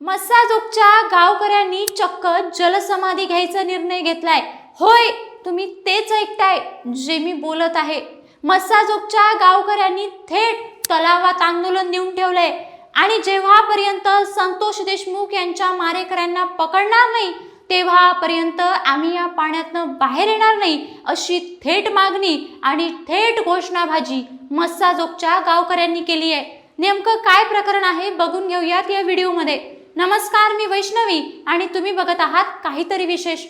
मस्साजोगच्या गावकऱ्यांनी चक्क जलसमाधी घ्यायचा निर्णय घेतलाय. होय तुम्ही तेच ऐकताय जे मी बोलत आहे. मस्साजोगच्या गावकऱ्यांनी थेट तलावात आंदोलन नेऊन ठेवलंय. आणि जेव्हापर्यंत संतोष देशमुख यांच्या मारेकऱ्यांना पकडणार नाही तेव्हापर्यंत आम्ही या पाण्यातनं बाहेर येणार नाही अशी थेट मागणी आणि थेट घोषणाबाजी मस्साजोगच्या गावकऱ्यांनी केली आहे नेमकं काय प्रकरण आहे बघून घेऊयात या व्हिडिओमध्ये. नमस्कार मी वैष्णवी आणि तुम्ही बघत आहात काहीतरी विशेष.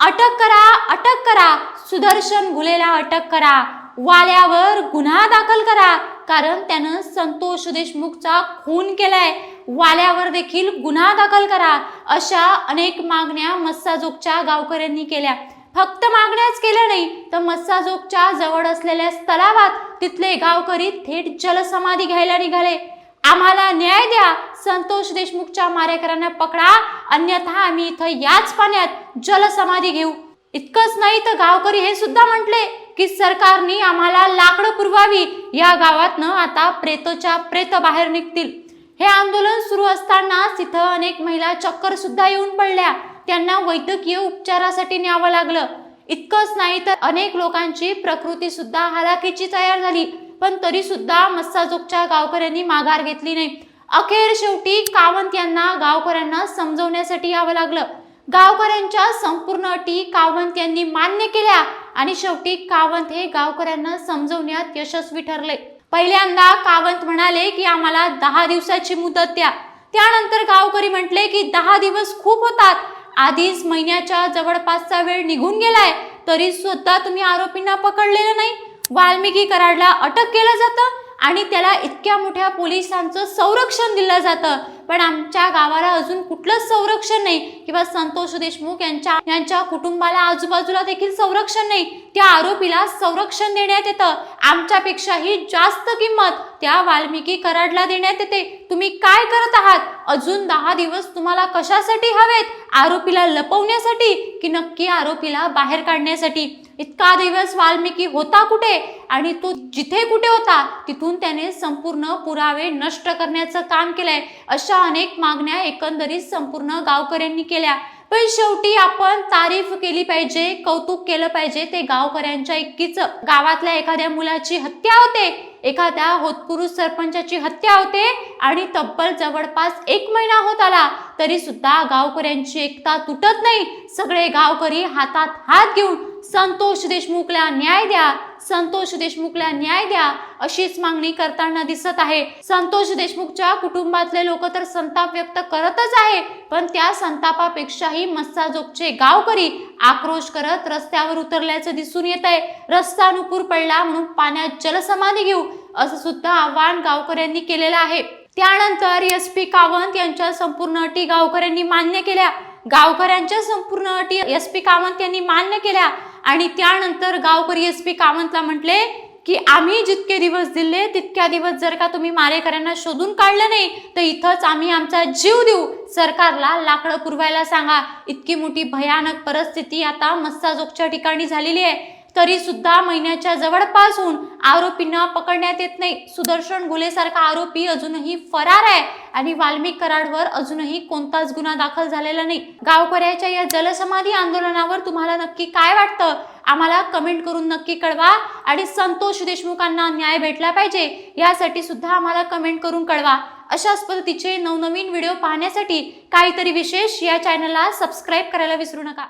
अटक करा अटक करा. सुदर्शन गुलेला अटक करा. वाल्यावर गुन्हा दाखल करा. कारण त्यानं संतोष देशमुखचा खून केलाय. वाल्यावर देखील गुन्हा दाखल करा. अशा अनेक मागण्या मस्साजोगच्या गावकऱ्यांनी केल्या. फक्त मागण्याच केल्या नाही तर मस्साजोगच्या जवळ असलेल्या तलावात तिथले गावकरी थेट जलसमाधी घ्यायला निघाले. आम्हाला न्याय द्या. संतोष देशमुखच्या मारेकरांना पकडा. अन्यथा आम्ही इथं याच पाण्यात जलसमाधी घेऊ. इतकंच नाही तर गावकरी हे सुद्धा म्हटले की सरकारने आम्हाला लाकडं पुरवावी. या गावातनं आता प्रेतोच्या प्रेत बाहेर निघतील. हे आंदोलन सुरू असतानाच तिथं अनेक महिला चक्कर सुद्धा येऊन पडल्या. त्यांना वैद्यकीय उपचारासाठी न्यावं लागलं. इतकंच नाही तर अनेक लोकांची प्रकृती सुद्धा हलाखीची तयार झाली. पण तरी सुद्धा मस्साजोगच्या गावकऱ्यांनी माघार घेतली नाही. अखेर शेवटी कावंत यांना गावकऱ्यांना समजवण्यासाठी यावं लागलं. गावकऱ्यांच्या संपूर्ण अटी कावंत यांनी मान्य केल्या आणि शेवटी कावंत हे गावकऱ्यांना समजवण्यात यशस्वी ठरले. पहिल्यांदा कावंत म्हणाले की आम्हाला दहा दिवसाची मुदत द्या. त्यानंतर गावकरी म्हटले की दहा दिवस खूप होतात. आधीच महिन्याच्या जवळपासचा वेळ निघून गेलाय. तरी सुद्धा तुम्ही आरोपींना पकडलेलं नाही. वाल्मिकी कराडला अटक केलं जातं आणि त्याला इतक्या मोठ्या पोलिसांचं संरक्षण दिलं जातं. पण आमच्या गावाला अजून कुठलंच संरक्षण नाही किंवा संतोष देशमुख यांच्या यांच्या कुटुंबाला आजूबाजूला देखील संरक्षण नाही. त्या आरोपीला संरक्षण देण्यात येतं. आमच्यापेक्षाही जास्त किंमत त्या वाल्मिकी कराडला देण्यात येते. तुम्ही काय करत आहात? अजून दहा दिवस तुम्हाला कशासाठी हवेत? आरोपीला लपवण्यासाठी की नक्की आरोपीला बाहेर काढण्यासाठी? इतका दिवस वाल्मिकी होता कुठे आणि तो जिथे कुठे होता तिथून त्याने संपूर्ण पुरावे नष्ट करण्याचं काम केलंय. अशा अनेक मागण्या एकंदरीत संपूर्ण गावकऱ्यांनी केल्या. पण शेवटी आपण तारीफ केली पाहिजे कौतुक केलं पाहिजे. ते गावकऱ्यांच्या इतकीच गावातल्या एखाद्या मुलाची हत्या होते एखाद्या होतपुरुष सरपंचाची हत्या होते आणि तब्बल जवळपास एक महिना होत आला तरी सुद्धा गावकऱ्यांची एकता तुटत नाही. सगळे गावकरी हातात हात घेऊन संतोष देशमुखला न्याय द्या. संतोष देशमुखला न्याय द्या. अशीच मागणी करताना दिसत आहे. संतोष देशमुखच्या कुटुंबातले लोक तर संताप व्यक्त करतच आहे. पण त्या संतापापेक्षाही मस्साजोगचे गावकरी आक्रोश करत रस्त्यावर उतरल्याचं दिसून येत आहे रस्ता नुकूर पडला म्हणून पाण्यात जलसमाधी घेऊ असं सुद्धा आव्हान गावकऱ्यांनी केलेलं आहे. त्यानंतर एस पी कावंत यांच्या संपूर्ण अटी गावकऱ्यांनी मान्य केल्या. गावकऱ्यांच्या संपूर्ण अटी एस पी कावंत यांनी मान्य केल्या. आणि त्यानंतर गावकरी एस पी कावंतला म्हटले की आम्ही जितके दिवस दिले तितक्या दिवस जर का तुम्ही मारेकऱ्यांना शोधून काढलं नाही तर इथंच आम्ही आमचा जीव देऊ. सरकारला लाकडं पुरवायला सांगा. इतकी मोठी भयानक परिस्थिती आता मस्साजोगच्या ठिकाणी झालेली आहे. तरी सुद्धा महिन्याच्या जवळपास होऊन आरोपींना पकडण्यात येत नाही. सुदर्शन गुलेसारखा आरोपी अजूनही फरार आहे आणि वाल्मिक कराडवर अजूनही कोणताच गुन्हा दाखल झालेला नाही. गावकऱ्याच्या या जलसमाधी आंदोलनावर तुम्हाला नक्की काय वाटतं? आम्हाला कमेंट करून नक्की कळवा आणि संतोष देशमुखांना न्याय भेटला पाहिजे यासाठी सुद्धा आम्हाला कमेंट करून कळवा. अशाच पद्धतीचे नवनवीन व्हिडिओ पाहण्यासाठी काहीतरी विशेष या चॅनलला सबस्क्राईब करायला विसरू नका.